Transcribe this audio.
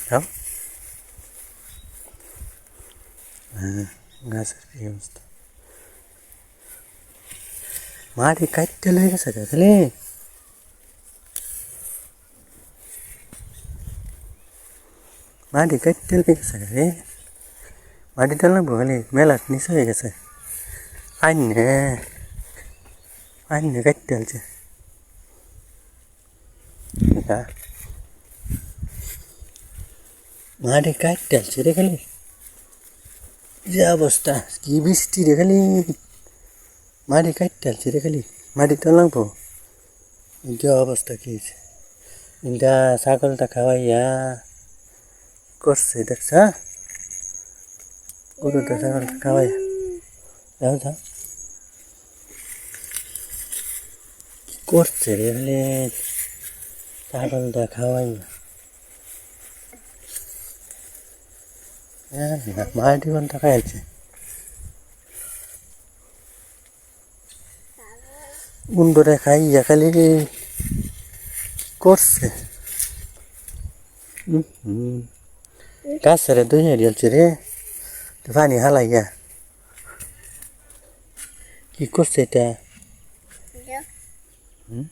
খাও হ্যাঁ গাছের কি অবস্থা মাটি কাটতে লেগে গেছে গা খালি মাটি কাটতে লেগে গেছে গা রে মাটিটা লাগবো খালি মেলার নিচে হয়ে গেছে আইনে কাটতে হচ্ছে রে যে অবস্থা, কি বৃষ্টি রে খালি। মাটি কাটতে হচ্ছে রে খালি। মাটি তো লাগবো। যে অবস্থা কি এটা ছাগলটা খাওয়াইয়া করছে, দেখছ? গরুটা ছাগলটা খাওয়াইয়া। যাও যাও করছে রে খালি। ছাগলটা খাওয়াইয়া হ্যাঁ মাটি কোনটা খাইছে উন্ডরে খাইয়া খালি করছে। হুম। হুম গাছেরে দুই হারিয়েছে রে। পানি হালাইয়া কি করছে এটা? হুম?